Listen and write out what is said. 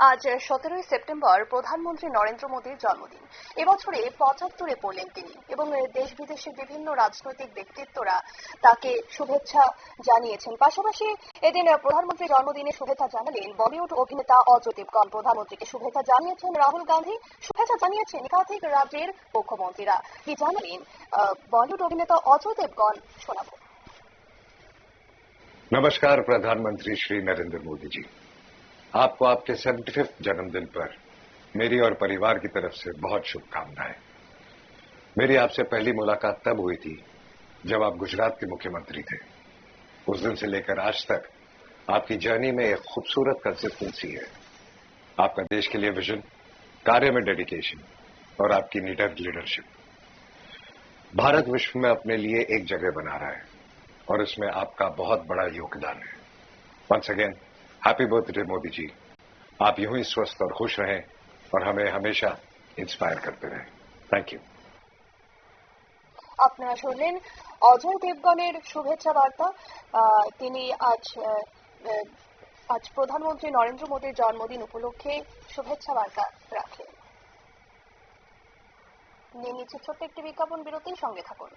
আজ সতেরোই সেপ্টেম্বর প্রধানমন্ত্রী নরেন্দ্র মোদীর জন্মদিন এবছরে পঁচাত্তরে পড়লেন তিনি এবং দেশ বিদেশের বিভিন্ন রাজনৈতিক ব্যক্তিত্বরা তাকে শুভেচ্ছা জানিয়েছেন পাশাপাশি এদিন প্রধানমন্ত্রীর জন্মদিনে শুভেচ্ছা জানালেন বলিউড অভিনেতা অজয় দেবগন প্রধানমন্ত্রীকে শুভেচ্ছা জানিয়েছেন রাহুল গান্ধী শুভেচ্ছা জানিয়েছেন একাধিক রাজ্যের মুখ্যমন্ত্রীরা কি জানালেন আহ, বলিউড অভিনেতা অজয় দেবগন শোনাবো नमस्कार प्रधानमंत्री श्री नरेंद्र मोदी जी आपको आपके सेवेंटी फिफ्थ जन्मदिन पर मेरी और परिवार की तरफ़ से बहुत शुभकामनाएँ। मेरी आपसे पहली मुलाकात तब हुई थी जब आप गुजरात के मुख्यमंत्री थे। उस दिन से लेकर आज तक आपकी जर्नी में एक खूबसूरत कंसिस्टेंसी है। आपका देश के लिए विजन कार्य में डेडिकेशन और आपकी निडर लीडरशिप भारत विश्व में अपने लिए एक जगह बना रहा है और इसमें आपका बहुत बड़ा योगदान है। Once again happy birthday Modi ji आप यूं ही स्वस्थ और खुश रहें और हमें हमेशा इंस्पायर करते रहें थैंक यू আপনারা শুনলেন অজয় দেবগনের শুভেচ্ছা বার্তা আহ, তিনি আজ আহ, আহ, আজ প্রধানমন্ত্রী নরেন্দ্র মোদীর জন্মদিন উপলক্ষে শুভেচ্ছা বার্তা রাখলেন নিয়ে নিচ্ছে ছোট্ট একটি বিজ্ঞাপন বিরতির সঙ্গে থাকুন